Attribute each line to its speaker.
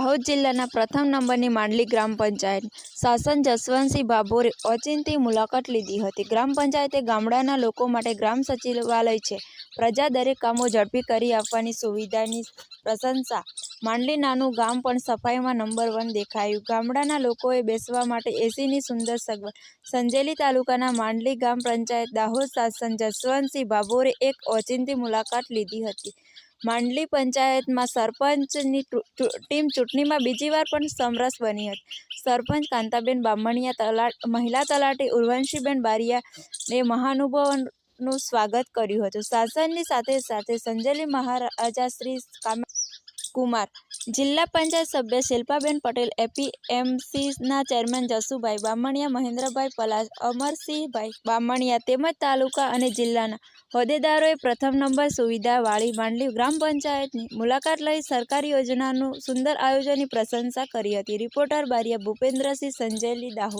Speaker 1: દાહોદ જિલ્લાના પ્રથમ નંબરની માંડલી ગ્રામ પંચાયત શાસન જસવંતસિંહ ભાભોરે ઓચિંતી મુલાકાત લીધી હતી. ગ્રામ પંચાયતે ગામડાના લોકો માટે ગ્રામ સચિવાલય છે. પ્રજા દરેક કામો ઝડપી કરી આપવાની સુવિધાની પ્રશંસા. માંડલી નાનું ગામ પણ સફાઈમાં નંબર વન દેખાયું. ગામડાના લોકોએ બેસવા માટે એસીની સુંદર સગવડ સંજેલી તાલુકાના માંડલી ગ્રામ પંચાયત દાહોદ શાસન જસવંતસિંહ ભાભોરે એક ઓચિંતી મુલાકાત લીધી હતી. માંડલી પંચાયતમાં સરપંચની ટીમ ચૂંટણીમાં બીજી વાર પણ સમરસ બની હતી. સરપંચ કાંતાબેન બામણિયા તલાટ મહિલા તલાટી ઉર્વંશીબેન બારિયાએ મહાનુભાવોનું સ્વાગત કર્યું હતું. શાસનની સાથે સાથે સંજલી મહારાજા શ્રી કામ કુમાર. જિલ્લા પંચાયત સભ્ય શિલ્પાબેન પટેલ, એપીએમસીના ચેરમેન જસુભાઈ બામણિયા, મહેન્દ્રભાઈ પલાસ અમરસિંહભાઈ બામણિયા તેમજ તાલુકા અને જિલ્લાના હોદ્દેદારોએ પ્રથમ નંબર સુવિધાવાળી માંડલી ગ્રામ પંચાયતની મુલાકાત લઈ સરકારી યોજનાનું સુંદર આયોજનની પ્રશંસા કરી હતી. રિપોર્ટર બારિયા ભૂપેન્દ્રસિંહ સંજયલી દાહોદ.